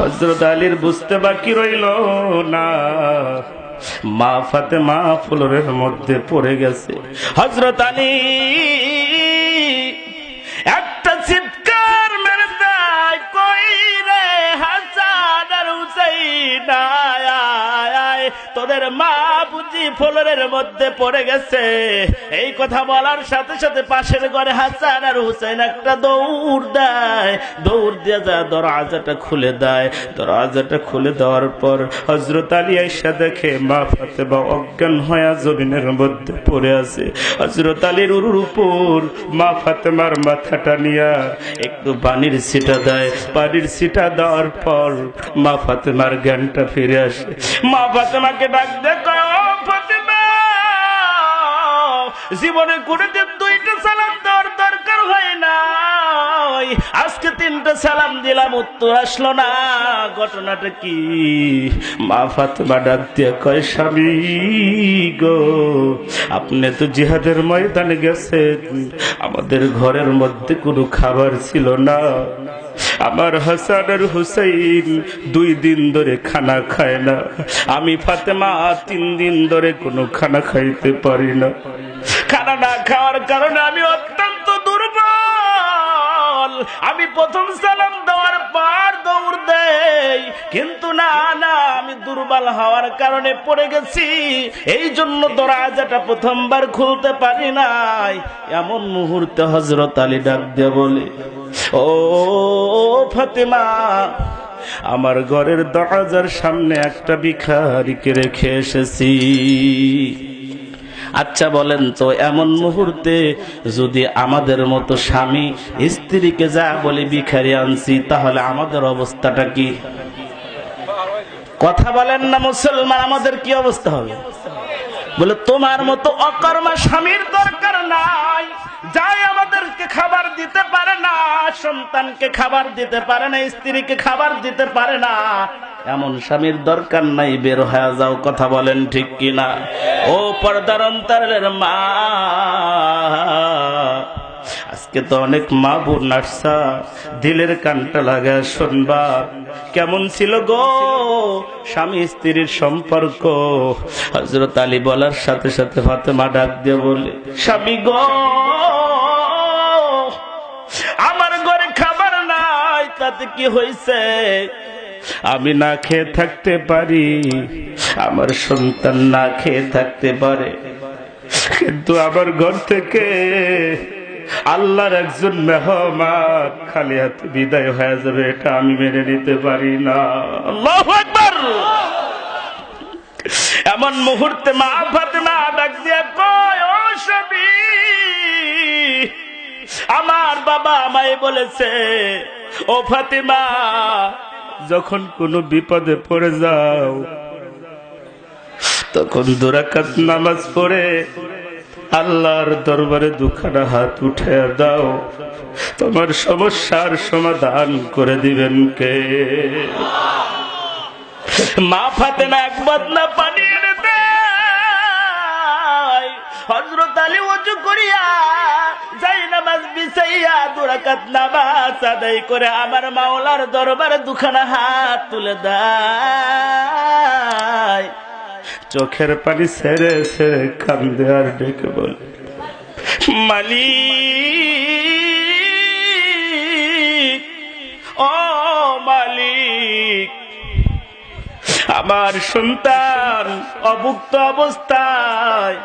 হজরত আলীর বুঝতে বাকি রইল না। মা ফাতে মা ফুলরের মধ্যে পড়ে গেছে। হজরত আলী তোদের মা বুঝি ফলরের মধ্যে পড়ে গেছে। এই কথা বলার সাথে সাথে পাশের ঘরে হাসান আর হুসাইন একটা দৌড় দেয়। দৌড় দিয়ে যা দরওয়াজাটা খুলে দেয়। দরওয়াজাটা খুলে দেওয়ার পর হজরত আলী আইসা দেখে, মা ফাতেমা অজ্ঞান হয়ে জমিনের মধ্যে পড়ে আছে। হজরত আলীর উরুর উপর মা ফাতেমার মাথাটা নিয়া একটু পানির সিটা দেয়। পানির সিটা দেওয়ার পর মা ফাতেমার জ্ঞানটা ফিরে আসে। মা ফাতেমাকে ডাক দেখো জীবনে কোনোদিন দুইটা সালাম দেওয়ার দরকার হয় না আজকে তিনটা সালাম দিলাম, উত্তর আসলো না। ঘটনাটা কি? মা ফাতেমা ডাক দিয়ে কয়, স্বামী গো, আপনি তো জিহাদের ময়দানে গেছেন, আমাদের ঘরের মধ্যে কোনো খাবার ছিল না। আমার হাসান আর হুসাইন দুই দিন ধরে খানা খায় না। আমি ফাতেমা তিন দিন ধরে কোনো খানা খাইতে পারি না। খানা না খাওয়ার কারণে আমি অত্যন্ত দুর্বল। আমি প্রথম সালাম দেওয়ার দুর্বল হওয়ার কারণে পড়ে গেছি। এই জন্য দরজাটা প্রথমবার খুলতে পারি নাই। এমন মুহূর্তে হজরত আলী ডাক দিয়ে বলে, ও ফাতেমা, আমার ঘরের দরজার সামনে একটা ভিখারিকে রেখে এসেছি। আচ্ছা বলেন তো, এমন মুহূর্তে যদি আমাদের মতো স্বামী স্ত্রীকে যা বলে ভিখারি আনছি, তাহলে আমাদের অবস্থাটা কি? কথা বলেন না মুসলমান, আমাদের কি অবস্থা হবে? বলে, তোমার মতো অকর্মা স্বামীর দরকার নাই। যাই আমাদেরকে খাবার দিতে পারে না, সন্তানকে খাবার দিতে পারে না, স্ত্রীকে খাবার দিতে পারে না, এমন স্বামীর দরকার নাই, বের হয়ে যাও, কথা বলেন ঠিক কিনা? ও পর্দার অন্তরের মা আজকে তো অনেক মা বোন আসছা, দিলের কানটা লাগা শুনবা। কেমন ছিল গো স্বামী স্ত্রীর সম্পর্ক? হজরত আলী বলার সাথে সাথে ফাতেমা ডাক দিয়ে বলে, স্বামী গো, আমার ঘরে খাবার নাই, তাতে কি হয়েছে? আমি না খেয়ে থাকতে পারি, আমার সন্তান না খেয়ে থাকতে পারে। কিন্তু আমার ঘর থেকে আল্লাহর একজন মেহমান খালি হাতে বিদায় হয়ে যাবে, এটা আমি মেনে নিতে পারি না। এমন মুহূর্তে মা ফাতেমা ডাক দিয়ে কয়, ও স্বামী আমার বাবা আমায় বলেছে, ও ফাতেমা, যখন কোনো বিপদে পড়ে যাও, তখন দুরাকাত নামাজ পড়ে আল্লাহর দরবারে দুখানা হাত উঠে দাও। তোমার সমস্যার সমাধান করে দিবেন কে? মা ফাতে না এক বদনা পানি এনে দেয়। হজরত আলী উঁচু করিয়া যাই নামাজ বিছাইয়া দুরাকাত নামাজ আদায় করে আমার মাওলার দরবারে দুখানা হাত তুলে দেয়। চোখের পানি ছেড়ে ছেড়ে কান্দে আর ডেকে বলে, মালিক, ও মালিক, আমার সন্তান অভুক্ত অবস্থায়,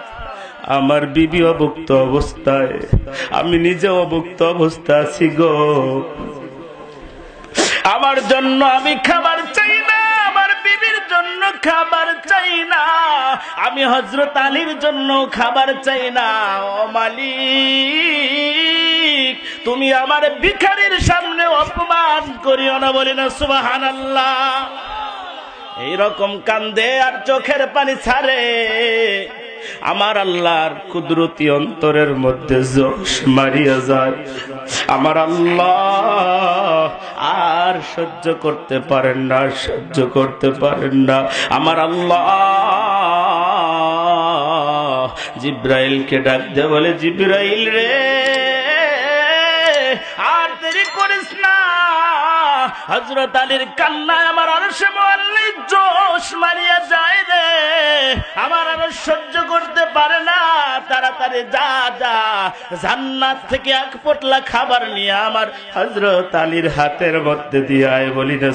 আমার বিবি অভুক্ত অবস্থায়, আমি নিজে অভুক্ত অবস্থা আছি গো। আমার জন্য আমি খাবার চাই না। জন্য খাবার চাই না। আমি হজরত আলীর জন্য খাবার চাই না। ও মালিক, তুমি আমার ভিখারির সামনে অপমান করিও না বলি না সুবাহান আল্লাহ এইরকম কান্দে আর চোখের পানি ছাড়ে। আমার আল্লাহর কুদরতি অন্তরের মধ্যে জোশ মারিয়া যায়। আমার আল্লাহ আর সহ্য করতে পারেন না, সহ্য করতে পারেন না। আমার আল্লাহ জিব্রাইলকে ডাক দে বলে, জিব্রাইল রে, আর দেরি করিস না। হজরত আলীর কান্নায় আমার আরও সে জোশ মারিয়া যায় রে। আমার আরও সহ্য করতে পারে না, তাড়াতাড়ি যা যা। জান্নাত থেকে এক পোটলা খাবার নিয়ে আমার হজরত আলীর হাতের মধ্যে দিয়ে আয় বলি না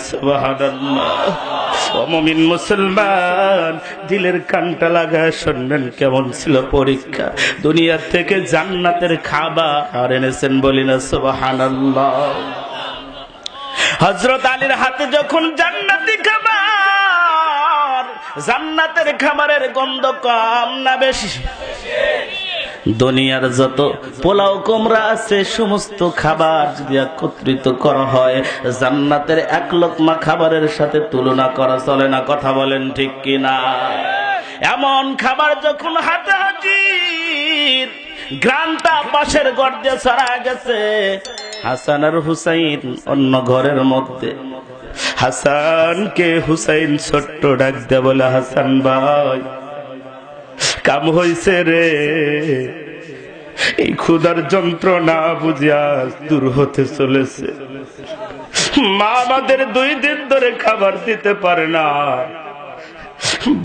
অমমিন মুসলমান, দিলের কানটা লাগায় শুনবেন কেমন ছিল পরীক্ষা। দুনিয়ার থেকে জান্নাতের খাবার এনেছেন বলি না, সুবহানাল্লাহ। হজরত আলীর হাতে যখন জান্নাতি খাবার জান্নাতের খাবারের গন্ধ কম না বেশি? দুনিয়ার যত পোলাও কোমরা আছে, সমস্ত খাবার যদি একত্রিত করা হয়, জান্নাতের এক লোকমা খাবারের সাথে তুলনা করা চলে না, কথা বলেন ঠিক কিনা? এমন খাবার যখন হাতে হাজির, গ্রামটা পাশের গর্জে ছড়া গেছে হাসান আর হুসাইন অন্য ঘরের মধ্যে। হাসানকে হুসাইন ছোট্ট ডাক দে বলে, হাসান ভাই, কাম হইছে রে। এই ক্ষুদার যন্ত্রণা বুঝিয়া দূর হতে চলেছে। মা আমাদের দুই দিন ধরে খাবার দিতে পারে না।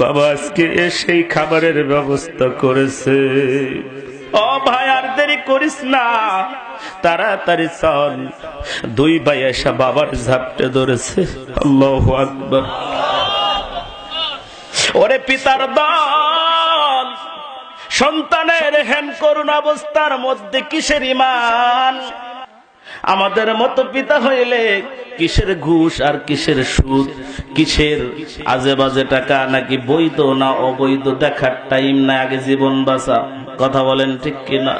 বাবা আজকে সেই খাবারের ব্যবস্থা করেছে। ও ভাই দেরি করিস না। তাড়াতাড়ি চল। দুই ভাই এসা বাবার ঝাপটে ধরেছে। আল্লাহ আকবর। ওরে পিতার দল, সন্তানের হেন করুণ অবস্থার মধ্যে কিসের ইমান আমাদের মতো পিতা হইলে কিসের ঘুষ আর কিসের সুদ? কিসের আজে বাজে টাকা নাকি বৈধ না অবৈধ? দেখার টাইম না আগে জীবন বাঁচা। কথা বলেন ঠিক কিনা?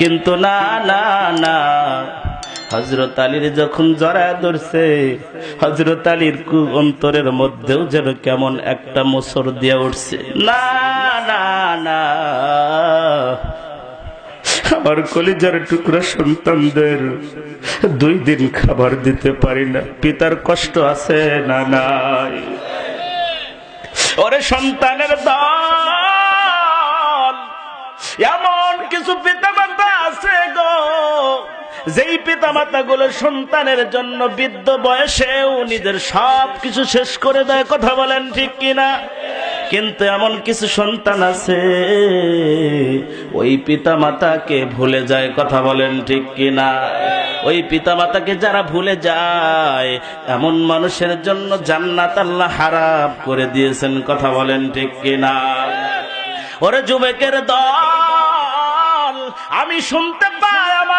কিন্তু না না না। হজরত আলীর যখন জড়ায় ধরছে হজরত আলীর কু অন্তরের মধ্যেও যেন কেমন একটা মোসর দিয়ে উঠছে। না না না। আমার কলিজার টুকরা সন্তানদের দুই দিন খাবার দিতে পারি না। পিতার কষ্ট আছে না নাই? ওরে সন্তানের দল, এমন কিছু পিতা মাতা আছে গো। যেই পিতা মাতা গুলো সন্তানের জন্য বৃদ্ধ বয়সেও নিজের সব কিছু শেষ করে দেয়, কথা বলেন ঠিক কিনা? কিন্তু এমন কিছু সন্তান আছে, ওই পিতা মাতাকে ভুলে যায়, কথা বলেন ঠিক কিনা? ওই পিতা মাতাকে যারা ভুলে যায়, এমন মানুষের জন্য জান্নাত আল্লাহ হারাপ করে দিয়েছেন, কথা বলেন ঠিক কিনা? ওরে যুবকের দল আমি শুনতে